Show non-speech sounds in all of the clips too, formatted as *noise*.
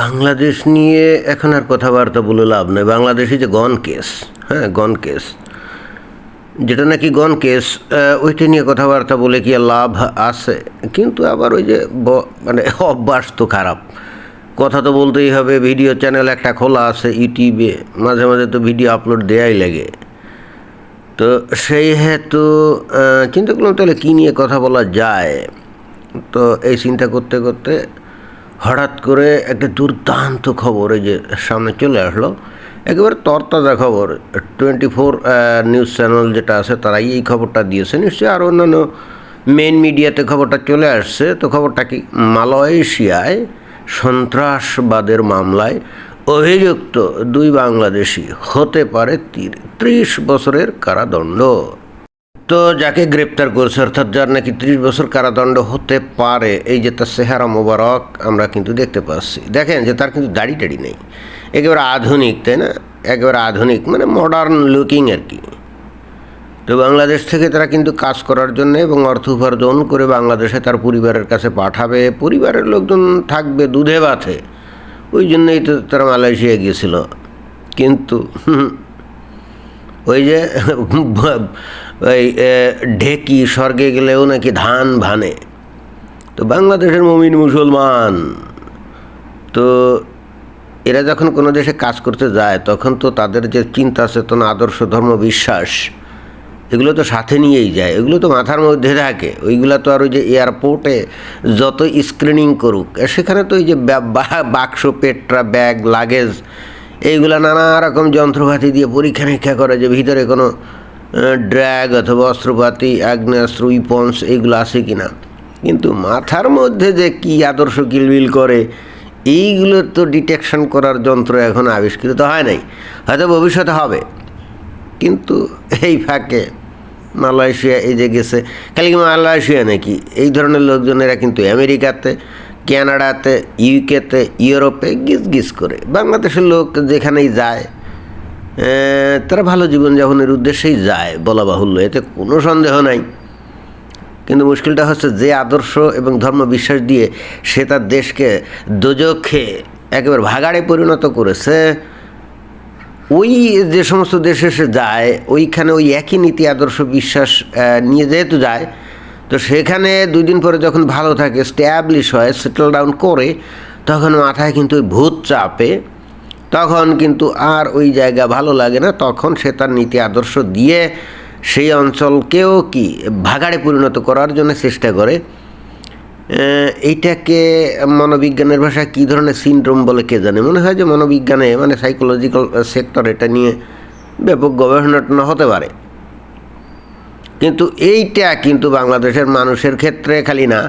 বাংলাদেশ নিয়ে এখন আর কথাবার্তা বলে লাভ নেই। বাংলাদেশে যে গন কেস হ্যাঁ গন কেস, যেটা নাকি গন কেস ওইটা নিয়ে কথাবার্তা বলে কি লাভ আছে? কিন্তু আবার ওই যে মানে অভ্যাস তো খারাপ। কথা তো বলতেই হবে, ভিডিও চ্যানেল একটা খোলা আছে ইউটিউবে, মাঝে মাঝে তো ভিডিও আপলোড দেয়াই লাগে। তো সেই হেতু চিন্তা করলাম তাহলে কী নিয়ে কথা বলা যায়? তো এই চিন্তা করতে করতে হঠাৎ করে একটা দুর্দান্ত খবর এই যে সামনে চলে আসলো। একেবারে তরতাজা খবর। টোয়েন্টি ফোর নিউজ চ্যানেল যেটা আছে তারাই এই খবরটা দিয়েছে। নিশ্চয়ই আরও অন্যান্য মেন মিডিয়াতে খবরটা চলে আসছে। তো খবরটা কি মালয়েশিয়ায় সন্ত্রাসবাদের মামলায় অভিযুক্ত দুই বাংলাদেশি হতে পারে ত্রিশ বছরের কারাদণ্ড। তো যাকে গ্রেপ্তার করছে, অর্থাৎ যার নাকি ত্রিশ বছর কারাদণ্ড হতে পারে, এই যে তার চেহারা মোবারক আমরা কিন্তু দেখতে পাচ্ছি। দেখেন যে তার কিন্তু দাড়ি টাড়ি নেই। একেবারে আধুনিক, তাই না? একেবারে আধুনিক মানে মডার্ন লুকিং আর কি। তো বাংলাদেশ থেকে তারা কিন্তু কাজ করার জন্য এবং অর্থ উপার্জন করে বাংলাদেশে তার পরিবারের কাছে পাঠাবে। পরিবারের লোকজন থাকবে দুধে ভাতে ওই জন্যই তো তারা মালয়েশিয়া গিয়েছিল। কিন্তু ওই যে ওই ঢেকি স্বর্গে গেলেও নাকি ধান ভানে। তো বাংলাদেশের মমিন মুসলমান, তো এরা যখন কোনো দেশে কাজ করতে যায়, তখন তো তাদের যে চিন্তা, চেতনা, আদর্শ, ধর্ম, বিশ্বাস, এগুলো তো সাথে নিয়েই যায়। এগুলো তো মাথার মধ্যে থাকে। ওইগুলো তো আর ওই যে এয়ারপোর্টে যত স্ক্রিনিং করুক সেখানে তো ওই যে বাক্স, পেট্রা, ব্যাগ, লাগেজ, এইগুলো নানা রকম যন্ত্রপাতি দিয়ে পরীক্ষা নিরীক্ষা করে যে ভিতরে কোনো ড্র্যাগ অথবা অস্ত্রপাতি আগ্নেয়াস্ত্র উইপন্স এগুলো আছে কি না কিন্তু মাথার মধ্যে যে কি আদর্শ কিলবিল করে, এইগুলো তো ডিটেকশন করার যন্ত্র এখন আবিষ্কৃত হয় নাই। হয়তো ভবিষ্যতে হবে। কিন্তু এই ফাঁকে মালয়েশিয়া এই যে গেছে, খালি মালয়েশিয়া নাকি? এই ধরনের লোকজনেরা কিন্তু আমেরিকাতে কানাডাতে ইউকেতে, ইউরোপে গিজ গিজ করে। বাংলাদেশের লোক যেখানেই যায় তারা ভালো জীবনযাপনের উদ্দেশ্যেই যায় বলা বাহুল্য, এতে কোনো সন্দেহ নাই। কিন্তু মুশকিলটা হচ্ছে যে আদর্শ এবং ধর্ম বিশ্বাস দিয়ে সে তার দেশকে দোজখে একেবারে ভাগাড়ে পরিণত করেছে, ওই যে সমস্ত দেশে সে যায়, ওইখানে ওই একই নীতি, আদর্শ, বিশ্বাস নিয়ে যেহেতু যায়, তো সেখানে দুই দিন পরে যখন ভালো থাকে স্ট্যাবলিশ হয় সেটেল ডাউন করে, তখন মাথায় কিন্তু ওই ভূত চাপে তখন কিন্তু আর ওই জায়গা ভালো লাগে না। তখন সে তার নীতি আদর্শ দিয়ে সেই অঞ্চলকেও কি ভাগাড়ে পরিণত করার জন্য চেষ্টা করে। এইটাকে মনোবিজ্ঞানের ভাষায় কী ধরনের সিনড্রোম বলে কে জানে? মনে হয় যে মনোবিজ্ঞানে মানে সাইকোলজিক্যাল সেক্টর এটা নিয়ে ব্যাপক গবেষণা হতে পারে। কিন্তু এইটা কিন্তু বাংলাদেশের মানুষের ক্ষেত্রে খালি না।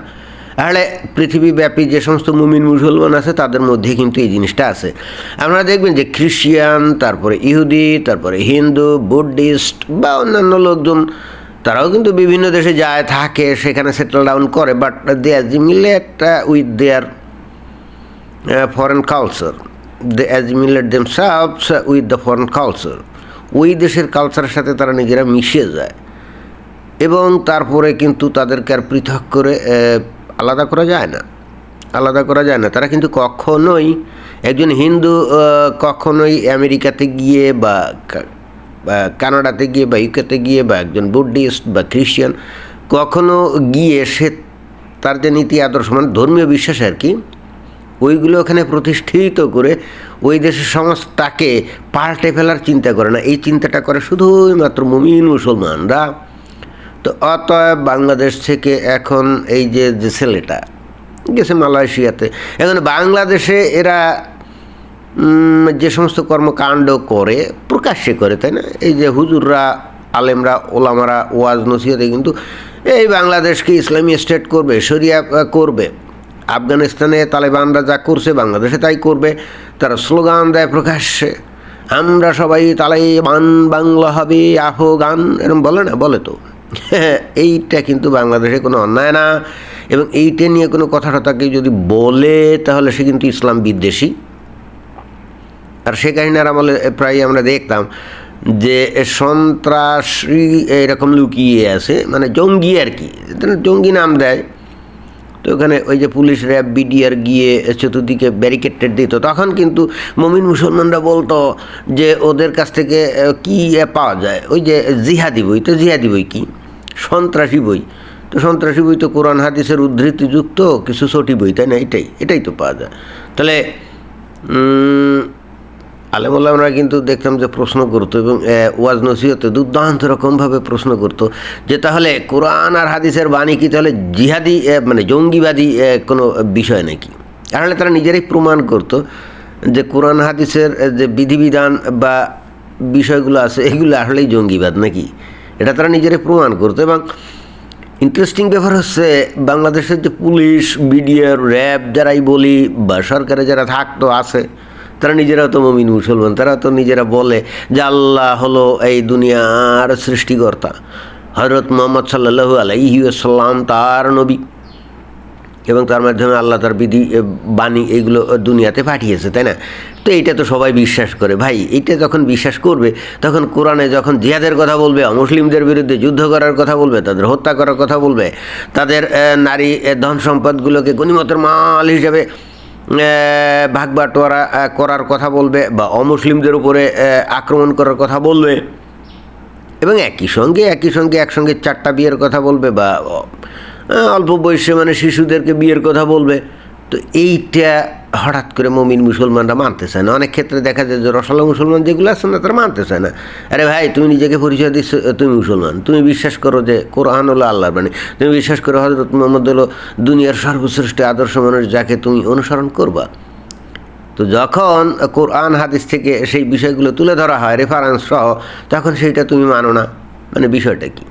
তাহলে পৃথিবীব্যাপী যে সমস্ত মুমিন মুসলমান আছে, তাদের মধ্যে কিন্তু এই জিনিসটা আছে। আপনারা দেখবেন যে খ্রিস্টিয়ান তারপরে ইহুদি, তারপরে হিন্দু, বুদ্ধিস্ট বা অন্যান্য লোকজন, তারাও কিন্তু বিভিন্ন দেশে যায়, থাকে, সেখানে সেটেল ডাউন করে but they assimilate with their foreign culture they assimilate themselves with the foreign culture ওই দেশের কালচারের সাথে তারা নিজেরা মিশে যায়। এবং তারপরে কিন্তু তাদেরকে আর পৃথক করে আলাদা করা যায় না। আলাদা করা যায় না। তারা কিন্তু কখনোই একজন হিন্দু কখনোই আমেরিকাতে গিয়ে বা বা কানাডাতে গিয়ে বা ইউকেতে গিয়ে বা একজন বুদ্ধিস্ট বা খ্রিস্টান কখনো গিয়ে সে তার যে নীতি, আদর্শ মানে ধর্মীয় বিশ্বাস আর কি, ওইগুলো ওখানে প্রতিষ্ঠিত করে ওই দেশের সমাজটাকে পাল্টে ফেলার চিন্তা করে না। এই চিন্তাটা করে শুধুই মাত্র মুমিন মুসলমানরা। তো অতএব বাংলাদেশ থেকে এখন এই যে যে ছেলেটা গেছে মালয়েশিয়াতে, এখন বাংলাদেশে এরা যে সমস্ত কর্মকাণ্ড করে, প্রকাশ্যে করে, তাই না? এই যে হুজুররা, আলেমরা, ওলামারা, ওয়াজ নসিহতে কিন্তু এই বাংলাদেশকে ইসলামী স্টেট করবে, শরিয়া করবে। আফগানিস্তানে তালেবানরা যা করছে, বাংলাদেশে তাই করবে। তারা স্লোগান দেয় প্রকাশ্যে। আমরা সবাই তালেবান, বাংলা হবে, আফগান এরকম বলে না? বলে তো। *laughs* এইটা কিন্তু বাংলাদেশে কোনো অন্যায় না এবং এইটা নিয়ে কোনো কথা টথাকে যদি বলে, তাহলে সে কিন্তু ইসলাম বিদ্বেষী। আর সে কাহিনীর আমলে প্রায় আমরা দেখতাম যে সন্ত্রাসী এরকম লুকিয়ে আছে মানে জঙ্গি আর কি জঙ্গি নাম দেয়। তো ওখানে ওই যে পুলিশ র্যাব, বিডিআর গিয়ে চতুর্দিকে ব্যারিকেড দিত। তখন কিন্তু মমিন মুসলমানরা বলতো যে ওদের কাছ থেকে কি পাওয়া যায়? ওই যে জিহাদি বই, তো জিহাদি বই কি? সন্ত্রাসী বই। তো সন্ত্রাসী বই তো কোরআন হাদিসের উদ্ধৃতিযুক্ত কিছু ছোটি বই তাই না? এটাই এটাই তো পাওয়া যায়। তাহলে উম, আলেমুল্লামরা কিন্তু দেখতাম যে প্রশ্ন করতো এবং ওয়াজ নসিহতে দুর্দান্ত রকমভাবে প্রশ্ন করতো যে তাহলে কোরআন আর হাদিসের বাণী কি তাহলে জিহাদি মানে জঙ্গিবাদী কোনো বিষয় নাকি? আসলে তারা নিজেরাই প্রমাণ করতো যে কোরআন হাদিসের যে বিধিবিধান বা বিষয়গুলো আছে এগুলো আসলেই জঙ্গিবাদ নাকি? এটা তারা নিজেরাই প্রমাণ করতো এবং ইন্টারেস্টিং ব্যাপার হচ্ছে বাংলাদেশের যে পুলিশ বিডিআর র্যাব যারাই বলি বা সরকারে যারা থাকতো, আছে, তারা নিজেরাও তো মমিন মুসলমান, তারা তো নিজেরা বলে যে আল্লাহ হলো এই দুনিয়ার সৃষ্টিকর্তা। হজরত মোহাম্মদ সাল্লাহু আলাইসাল্লাম তার নবী। এবং তার মাধ্যমে আল্লাহ তার বিধি বাণী এইগুলো দুনিয়াতে পাঠিয়েছে, তাই না? তো এইটা তো সবাই বিশ্বাস করে। ভাই, এইটা যখন বিশ্বাস করবে, তখন কোরআনে যখন জিহাদের কথা বলবে মুসলিমদের বিরুদ্ধে যুদ্ধ করার কথা বলবে, তাদের হত্যা করার কথা বলবে, তাদের নারী ধন সম্পদগুলোকে গণিমতের মাল হিসেবে ভাগ বাটোয়ারা করার কথা বলবে বা অমুসলিমদের উপরে আক্রমণ করার কথা বলবে এবং একই সঙ্গে একই সঙ্গে একসঙ্গে চারটা বিয়ের কথা বলবে বা অল্প বয়সে মানে শিশুদেরকে বিয়ের কথা বলবে। তো এইটা হঠাৎ করে মমিন মুসলমানরা মানতে চায় না। অনেক ক্ষেত্রে দেখা যায় যে রসালো মুসলমান যেগুলো আছে না, তারা মানতে চায় না। আরে ভাই, তুমি নিজেকে পরিচয় দিচ্ছ তুমি মুসলমান। তুমি বিশ্বাস করো যে কোরআন হলো আল্লাহর বাণী। তুমি বিশ্বাস করো হজরত মোহাম্মদ হলো দুনিয়ার সর্বশ্রেষ্ঠ আদর্শ মানুষ যাকে তুমি অনুসরণ করবা। তো যখন কোরআন হাদিস থেকে সেই বিষয়গুলো তুলে ধরা হয় রেফারেন্স সহ, তখন সেইটা তুমি মানো না। মানে বিষয়টা কি?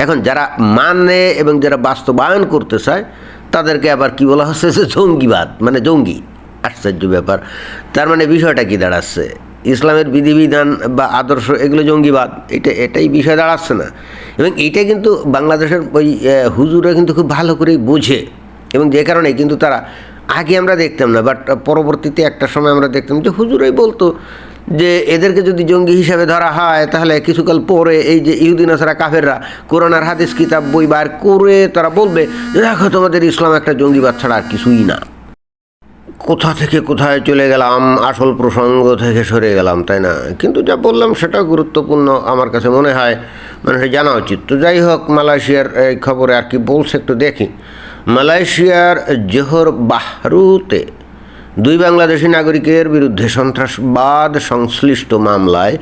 এখন যারা মানে এবং যারা বাস্তবায়ন করতে চায় তাদেরকে আবার কি বলা হচ্ছে যে জঙ্গিবাদ মানে জঙ্গি। আশ্চর্য ব্যাপার। তার মানে বিষয়টা কি দাঁড়াচ্ছে? ইসলামের বিধিবিধান বা আদর্শ, এগুলো জঙ্গিবাদ। এটা, এটাই বিষয় দাঁড়াচ্ছে না। এবং এইটা কিন্তু বাংলাদেশের ওই হুজুরা কিন্তু খুব ভালো করেই বোঝে। এবং যে কারণে কিন্তু তারা, আগে আমরা দেখতাম না, বাট পরবর্তীতে একটা সময় আমরা দেখতাম যে হুজুরাই বলতো যে এদেরকে যদি জঙ্গি হিসাবে ধরা হয়, তাহলে কিছুকাল পরে এই যে ইহুদিন আসারা কাফেররা কোরআন আর হাদিস কিতাব বই বার করে তারা বলবে, দেখো তোমাদের ইসলাম একটা জঙ্গিবাদ ছাড়া আর কিছুই না। কোথা থেকে কোথায় চলে গেলাম, আসল প্রসঙ্গ থেকে সরে গেলাম, তাই না? কিন্তু যা বললাম সেটাও গুরুত্বপূর্ণ আমার কাছে মনে হয়। মানুষের জানা উচিত। তো যাই হোক, মালয়েশিয়ার এই খবরে আর কি বলছে একটু দেখি। মালয়েশিয়ার জোহর বাহরুতে দুই বাংলাদেশি নাগরিকের বিরুদ্ধে সন্ত্রাসবাদ সংশ্লিষ্ট মামলায়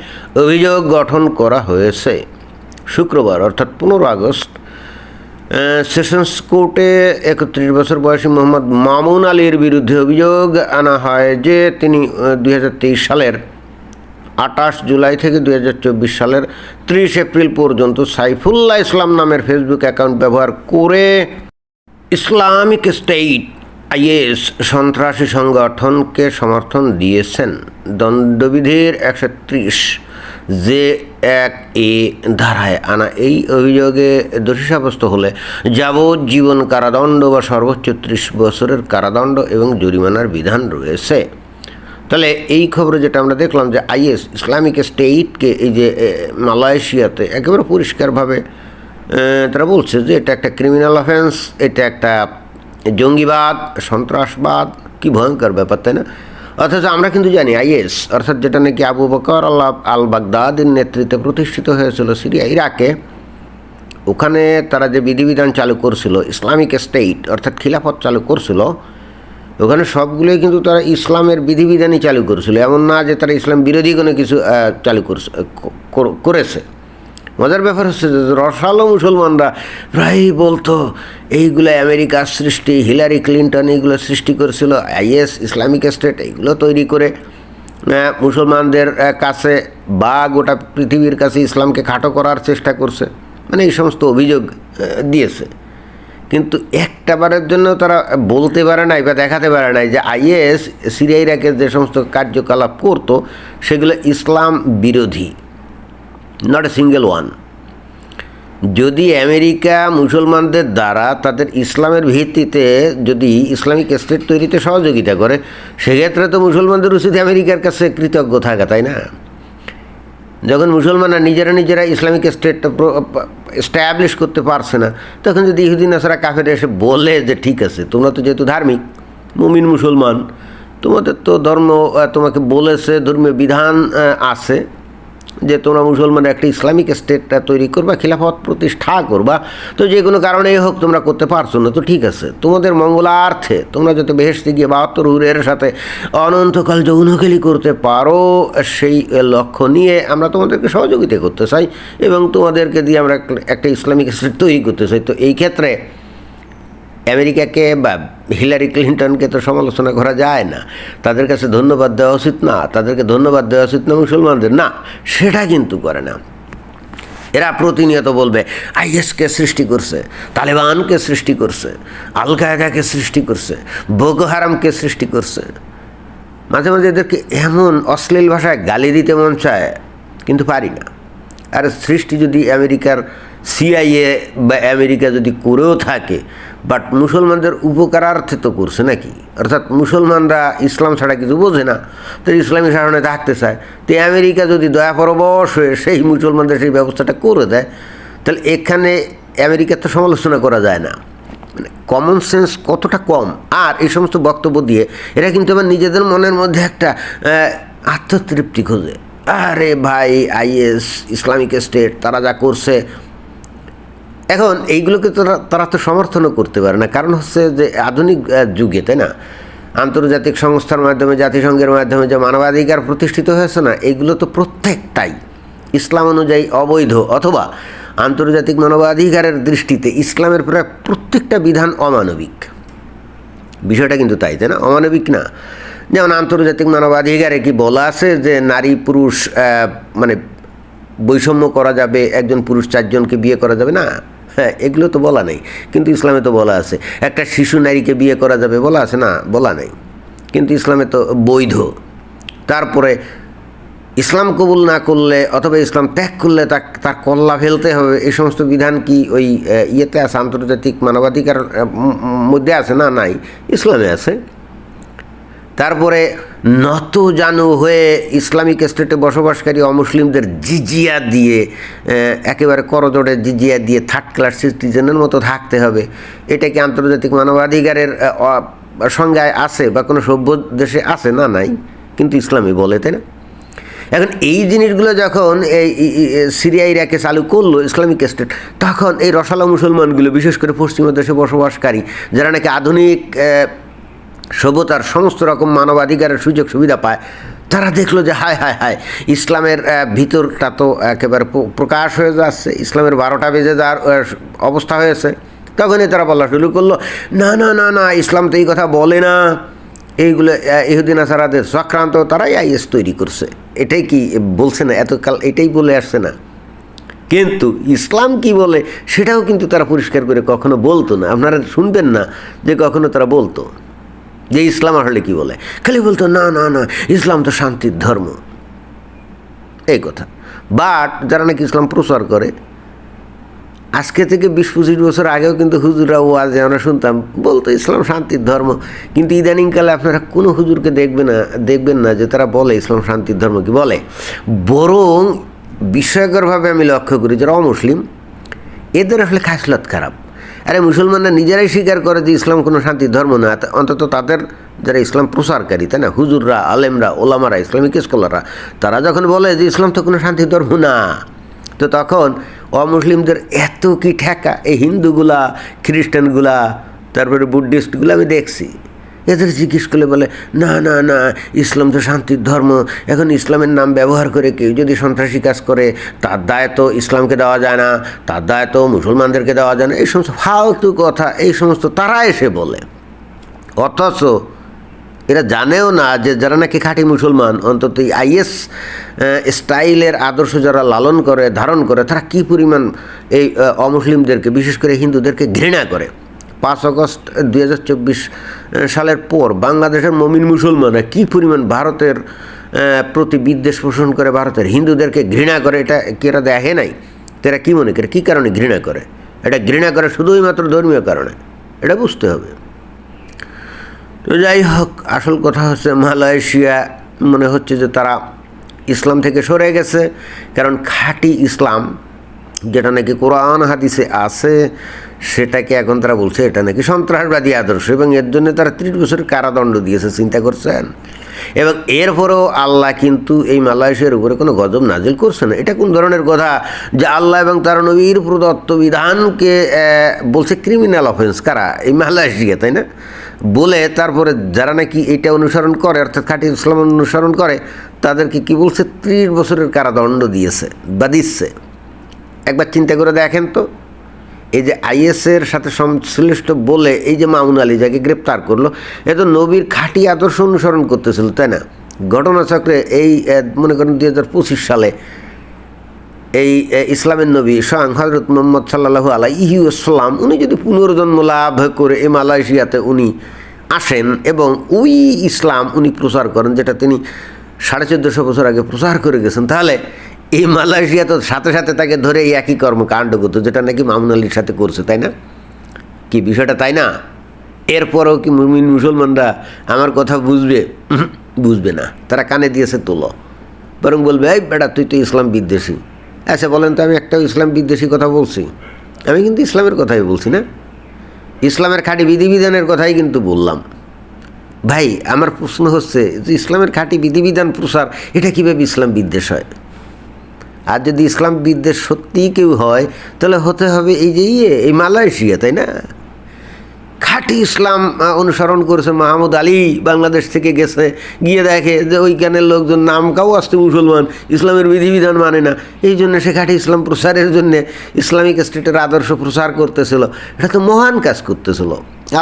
অভিযোগ গঠন করা হয়েছে। শুক্রবার, অর্থাৎ পনেরো আগস্ট সেশনস কোর্টে একত্রিশ বছর বয়সী মোহাম্মদ মামুন আলীর বিরুদ্ধে অভিযোগ আনা হয় যে তিনি দুই হাজার তেইশ সালের আঠাশ জুলাই থেকে দুই হাজার চব্বিশ সালের ত্রিশ এপ্রিল পর্যন্ত সাইফুল্লাহ ইসলাম নামের ফেসবুক অ্যাকাউন্ট ব্যবহার করে ইসলামিক স্টেট আইএস সন্ত্রাসী সংগঠনকে সমর্থন দিয়েছেন। দণ্ডবিধির একশো ত্রিশ যে এক এ ধারায় আনা এই অভিযোগে দোষী সাব্যস্ত হলে যাবজ্জীবন কারাদণ্ড বা সর্বোচ্চ ত্রিশ বছরের কারাদণ্ড এবং জরিমানার বিধান রয়েছে। তাহলে এই খবরে যেটা আমরা দেখলাম যে আইএস ইসলামিক স্টেটকে এই যে মালয়েশিয়াতে একেবারে পরিষ্কারভাবে তারা বলছে যে এটা একটা ক্রিমিনাল অফেন্স, এটা একটা জঙ্গিবাদ, সন্ত্রাসবাদ, কি ভয়ঙ্কর ব্যাপার, তাই না? অথচ আমরা কিন্তু জানি আইএস, অর্থাৎ যেটা নাকি আবু বকর আল্লাহ আল বাগদাদের নেতৃত্বে প্রতিষ্ঠিত হয়েছিল সিরিয়া, ইরাকে, ওখানে তারা যে বিধিবিধান চালু করছিল, ইসলামিক স্টেট, অর্থাৎ খিলাফত চালু করছিল, ওখানে সবগুলোই কিন্তু তারা ইসলামের বিধিবিধানই চালু করেছিল। এমন না যে তারা ইসলাম বিরোধী কোনো কিছু চালু করছে করেছে। মজার ব্যাপার হচ্ছে যে রসালো মুসলমানরা প্রায়ই বলতো এইগুলো আমেরিকার সৃষ্টি, হিলারি ক্লিন্টন এইগুলো সৃষ্টি করেছিল, আইএস, ইসলামিক স্টেট এইগুলো তৈরি করে। মুসলমানদের কাছে বা গোটা পৃথিবীর কাছে ইসলামকে খাটো করার চেষ্টা করছে। মানে এই সমস্ত অভিযোগ দিয়েছে। কিন্তু একটা বারের জন্য তারা বলতে পারে নাই বা দেখাতে পারে নাই যে আইএস সিরিয়া ইরাকের যে সমস্ত কার্যকলাপ করতো, সেগুলো ইসলাম বিরোধী। নট এ সিঙ্গেল ওয়ান যদি আমেরিকা মুসলমানদের দ্বারা তাদের ইসলামের ভিত্তিতে যদি ইসলামিক স্টেট তৈরিতে সহযোগিতা করে, সেক্ষেত্রে তো মুসলমানদের উচিত আমেরিকার কাছে কৃতজ্ঞ থাকা, তাই না? যখন মুসলমানরা নিজেরা নিজেরা ইসলামিক স্টেট স্ট্যাবলিশ করতে পারছে না, তখন যদি ইহুদিন আসারা কাফের এসে বলে যে ঠিক আছে, তোমরা তো যেহেতু ধার্মিক, মুমিন মুসলমান, তোমাদের তো ধর্ম তোমাকে বলেছে, ধর্মীয় বিধান আছে যে তোমরা মুসলমান একটা ইসলামিক স্টেটটা তৈরি করবা, খিলাফত প্রতিষ্ঠা করবা। তো যে কোনো কারণেই হোক তোমরা করতে পারছ না, তো ঠিক আছে। তোমাদের মঙ্গলার্থে তোমরা যাতে বেহেস্তে গিয়ে বাহাত্তর হুরের সাথে অনন্তকাল যৌনখেলি করতে পারো, সেই লক্ষ্য নিয়ে আমরা তোমাদেরকে সহযোগিতা করতে চাই এবং তোমাদেরকে দিয়ে আমরা একটা ইসলামিক স্টেট তৈরি করতে চাই। তো এই ক্ষেত্রে আমেরিকাকে বা হিলারি ক্লিন্টনকে তো সমালোচনা করা যায় না। তাদের কাছে ধন্যবাদ দেওয়া উচিত না, তাদেরকে ধন্যবাদ দেওয়া উচিত না মুসলমানদের। না, সেটা কিন্তু করে না। এরা প্রতিনিয়ত বলবে আইএসকে সৃষ্টি করছে তালেবানকে সৃষ্টি করছে, আল কায়দাকে সৃষ্টি করছে, বোগো হারামকে সৃষ্টি করছে। মাঝে মাঝে এদেরকে এমন অশ্লীল ভাষায় গালি দিতে মন চায়, কিন্তু পারি না। আর সৃষ্টি যদি আমেরিকার সিআইএ বা আমেরিকা যদি করেও থাকে বাট মুসলমানদের উপকারার্থে তো করছে নাকি? অর্থাৎ মুসলমানরা ইসলাম ছাড়া কিছু বোঝে না, তো ইসলামী শাসনে থাকতে চায়। তো আমেরিকা যদি দয়া পরবশ হয়ে সেই মুসলমানদের সেই ব্যবস্থাটা করে দেয়, তাহলে এখানে আমেরিকার তো সমালোচনা করা যায় না। মানে কমন সেন্স কতটা কম? আর এই সমস্ত বক্তব্য দিয়ে এরা কিন্তু আবার নিজেদের মনের মধ্যে একটা আত্মতৃপ্তি খোঁজে। আরে ভাই আইএস ইসলামিক স্টেট তারা যা করছে এখন এইগুলোকে তারা তারা তো সমর্থনও করতে পারে না। কারণ হচ্ছে যে আধুনিক যুগে, তাই না? আন্তর্জাতিক সংস্থার মাধ্যমে, জাতিসংঘের মাধ্যমে যে মানবাধিকার প্রতিষ্ঠিত হয়েছে না, এগুলো তো প্রত্যেকটাই ইসলাম অনুযায়ী অবৈধ অথবা আন্তর্জাতিক মানবাধিকারের দৃষ্টিতে ইসলামের প্রায় প্রত্যেকটা বিধান অমানবিক। বিষয়টা কিন্তু তাই তাই না? অমানবিক না। যেমন আন্তর্জাতিক মানবাধিকারে কি বলা আছে যে নারী, পুরুষ মানে বৈষম্য করা যাবে, একজন পুরুষ চারজনকে বিয়ে করা যাবে? না। হ্যাঁ এগুলো তো বলা নেই, কিন্তু ইসলামে তো বলা আছে। একটা শিশু নারীকে বিয়ে করা যাবে বলা আছে? না, বলা নেই। কিন্তু ইসলামে তো বৈধ। তারপরে ইসলাম কবুল না করলে অথবা ইসলাম ত্যাগ করলে তার তার কল্লা ফেলতে হবে, এই সমস্ত বিধান কি ওই ইয়েতে আছে, আন্তর্জাতিক মানবাধিকার মধ্যে আছে? না, নাই। ইসলামে আছে। তারপরে নত জানু হয়ে ইসলামিক স্টেটে বসবাসকারী অমুসলিমদের জিজিয়া দিয়ে একেবারে করজোড়ে জিজিয়া দিয়ে থার্ড ক্লাস সিটিজেনের মতো থাকতে হবে। এটা কি আন্তর্জাতিক মানবাধিকারের সংজ্ঞায় আছে বা কোনো সভ্য দেশে আছে? না, নাই। কিন্তু ইসলামই বলে, তাই না? এখন এই জিনিসগুলো যখন এই সিরিয়া, ইরাকে চালু করল ইসলামিক স্টেট, তখন এই রসালো মুসলমানগুলো, বিশেষ করে পশ্চিমা দেশে বসবাসকারী, যারা নাকি আধুনিক সভ্যতার সমস্ত রকম মানবাধিকারের সুযোগ সুবিধা পায়, তারা দেখল যে, হায় হায় হায়, ইসলামের ভিতরটা তো একেবারে প্রকাশ হয়ে যাচ্ছে, ইসলামের বারোটা বেজে যাওয়ার অবস্থা হয়েছে। তখনই তারা বলা শুরু করল, না না না না, ইসলাম তো এই কথা বলে না। এইগুলো ইহুদিন আসারাদের চক্রান্ত, তারাই আইএস তৈরি করছে। এটাই কি বলছে না? এতকাল এটাই বলে আসছে না। কিন্তু ইসলাম কি বলে, সেটাও কিন্তু তারা পরিষ্কার করে কখনো বলতো না। আপনারা শুনবেন না যে কখনো তারা বলতো। যে ইসলাম আসলে কি বলে? খালি বলতো, না না না, ইসলাম তো শান্তির ধর্ম। এই কথা। বাট যারা নাকি ইসলাম প্রচার করে, আজকে থেকে বিশ, পঁচিশ বছর আগেও কিন্তু হুজুরা ওয়াজ আমরা শুনতাম, বলতো ইসলাম শান্তির ধর্ম। কিন্তু ইদানিংকালে আপনারা কোনো হুজুরকে দেখবেন না দেখবেন না যে তারা বলে ইসলাম শান্তির ধর্ম কি বলে। বরং বিস্ময়করভাবে আমি লক্ষ্য করি যারা অমুসলিম, এদের আসলে খাসলত খারাপ। আরে মুসলমানরা নিজেরাই স্বীকার করে যে ইসলাম কোনো শান্তি ধর্ম না অন্তত তাদের যারা ইসলাম প্রসারকারী, তাই না? হুজুররা, আলেমরা, ওলামারা, ইসলামিক স্কলাররা, তারা যখন বলে যে ইসলাম তো কোনো শান্তি ধর্ম না, তো তখন অমুসলিমদের এত কি ঠেকা? এই হিন্দুগুলা, খ্রিস্টানগুলা, তারপরে বুদ্ধিস্টগুলো আমি দেখছি। এদের জিজ্ঞেস করলে বলে, না না না, ইসলাম তো শান্তির ধর্ম। এখন ইসলামের নাম ব্যবহার করে কেউ যদি সন্ত্রাসী কাজ করে, তার দায় তো ইসলামকে দেওয়া যায় না, তার দায় তো মুসলমানদেরকে দেওয়া যায় না। এই সমস্ত ফালতু কথা, এই সমস্ত তারা এসে বলে। অথচ এরা জানেও না যে যারা নাকি খাঁটি মুসলমান, অন্তত আইএস স্টাইলের আদর্শ যারা লালন করে, ধারণ করে, তারা কী পরিমাণ এই অমুসলিমদেরকে, বিশেষ করে হিন্দুদেরকে ঘৃণা করে? পাঁচ আগস্ট দুই হাজার চব্বিশ সালের পর বাংলাদেশের মমিন মুসলমানরা কী পরিমাণ ভারতের প্রতি বিদ্বেষ পোষণ করে, ভারতের হিন্দুদেরকে ঘৃণা করে, এটা কি এরা দেখে নাই? তারা কী মনে করে? কী কারণে ঘৃণা করে? এটা ঘৃণা করে শুধুই মাত্র ধর্মীয় কারণে। এটা বুঝতে হবে। তো যাই হোক, আসল কথা হচ্ছে মালয়েশিয়া, মনে হচ্ছে যে তারা ইসলাম থেকে সরে গেছে, কারণ খাঁটি ইসলাম যেটা নাকি কোরআন হাদিসে আছে, সেটাকে এখন তারা বলছে এটা নাকি সন্ত্রাসবাদী আদর্শ এবং এর জন্য তারা ত্রিশ বছরের কারাদণ্ড দিয়েছে, চিন্তা করছেন? এবং এরপরেও আল্লাহ কিন্তু এই মালয়েশিয়ার উপরে কোনো গজব নাজিল করছে না। এটা কোন ধরনের কথা? যে আল্লাহ এবং তার নবীর প্রদত্ত বিধানকে বলছে ক্রিমিনাল অফেন্স কারা? এই মালয়েশিয়া, তাই না? বলে তারপরে যারা নাকি এটা অনুসরণ করে, অর্থাৎ খাঁটি ইসলাম অনুসরণ করে, তাদেরকে কি বলছে? ত্রিশ বছরের কারাদণ্ড দিয়েছে, বা দিচ্ছে। একবার চিন্তা করে দেখেন তো। এই যে আইএসের সাথে সংশ্লিষ্ট বলে এই যে মামুন আলী যাকে গ্রেপ্তার করল, এ তো নবীর খাঁটি আদর্শ অনুসরণ করতেছিল, তাই না? ঘটনাচক্রে এই মনে করেন দুই হাজার পঁচিশ সালে এই ইসলামের নবী স্বয়ং হজরত মোহাম্মদ সাল্লাহু আলাই ইসলাম উনি যদি পুনর্জন্ম লাভ করে এই মালয়েশিয়াতে উনি আসেন এবং ওই ইসলাম উনি প্রচার করেন, যেটা তিনি সাড়ে চোদ্দোশো বছর আগে প্রচার করে গেছেন, তাহলে এই মালয়েশিয়া তো সাথে সাথে তাকে ধরে এই একই কর্মকাণ্ড করতো যেটা নাকি মামুন আলীর সাথে করছে, তাই না? কি বিষয়টা তাই না? এরপরও কি মুমিন মুসলমানরা আমার কথা বুঝবে? বুঝবে না। তারা কানে দিয়েছে তোলো। বরং বলবে, এই বেটা, তুই তো ইসলাম বিদ্বেষী। আচ্ছা বলেন তো, আমি একটা ইসলাম বিদ্বেষী কথা বলছি? আমি কিন্তু ইসলামের কথাই বলছি না। ইসলামের খাঁটি বিধিবিধানের কথাই কিন্তু বললাম। ভাই, আমার প্রশ্ন হচ্ছে যে ইসলামের খাঁটি বিধিবিধান প্রসার, এটা কীভাবে ইসলাম বিদ্বেষ হয়? আর যদি ইসলাম বিদ্বেষ সত্যিই কেউ হয়, তাহলে হতে হবে এই যে ইয়ে এই মালয়েশিয়া, তাই না? খাঁটি ইসলাম অনুসরণ করেছে মাহমুদ আলী, বাংলাদেশ থেকে গেছে, গিয়ে দেখে যে ওইখানের লোকজন নাম কাউ আসতে মুসলমান, ইসলামের বিধিবিধান মানে না। এই জন্য সে খাঁটি ইসলাম প্রসারের জন্য ইসলামিক স্টেটের আদর্শ প্রসার করতেছিল। এটা তো মহান কাজ করতেছিল।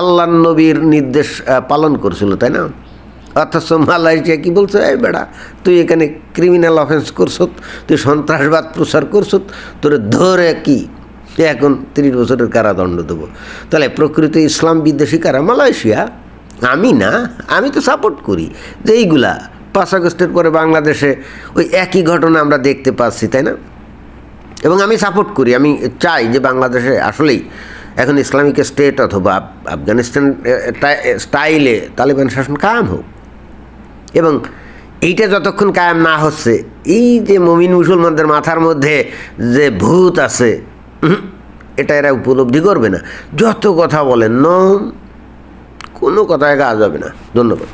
আল্লাহ নবীর নির্দেশ পালন করছিল, তাই না? অথচ মালয়েশিয়া কি বলছে, এই বেড়া, তুই এখানে ক্রিমিনাল অফেন্স করছত, তুই সন্ত্রাসবাদ প্রচার করছত, তোর ধরে কি? এখন তিরিশ বছরের কারাদণ্ড দেবো। তাহলে প্রকৃত ইসলাম বিদ্বেষী কারা? মালয়েশিয়া। আমি না, আমি তো সাপোর্ট করি। যে এইগুলা, পাঁচ আগস্টের পরে বাংলাদেশে ওই একই ঘটনা আমরা দেখতে পাচ্ছি, তাই না? এবং আমি সাপোর্ট করি, আমি চাই যে বাংলাদেশে আসলেই এখন ইসলামিক স্টেট অথবা আফ- আফগানিস্তান স্টাইলে তালিবান শাসন কায়াম হোক। এবং এইটা যতক্ষণ কায়েম না হচ্ছে, এই যে মমিন মুসলমানদের মাথার মধ্যে যে ভূত আছে এটা এরা উপলব্ধি করবে না। যত কথা বলেন ন কোনো কথায় কাজ হবে না। ধন্যবাদ।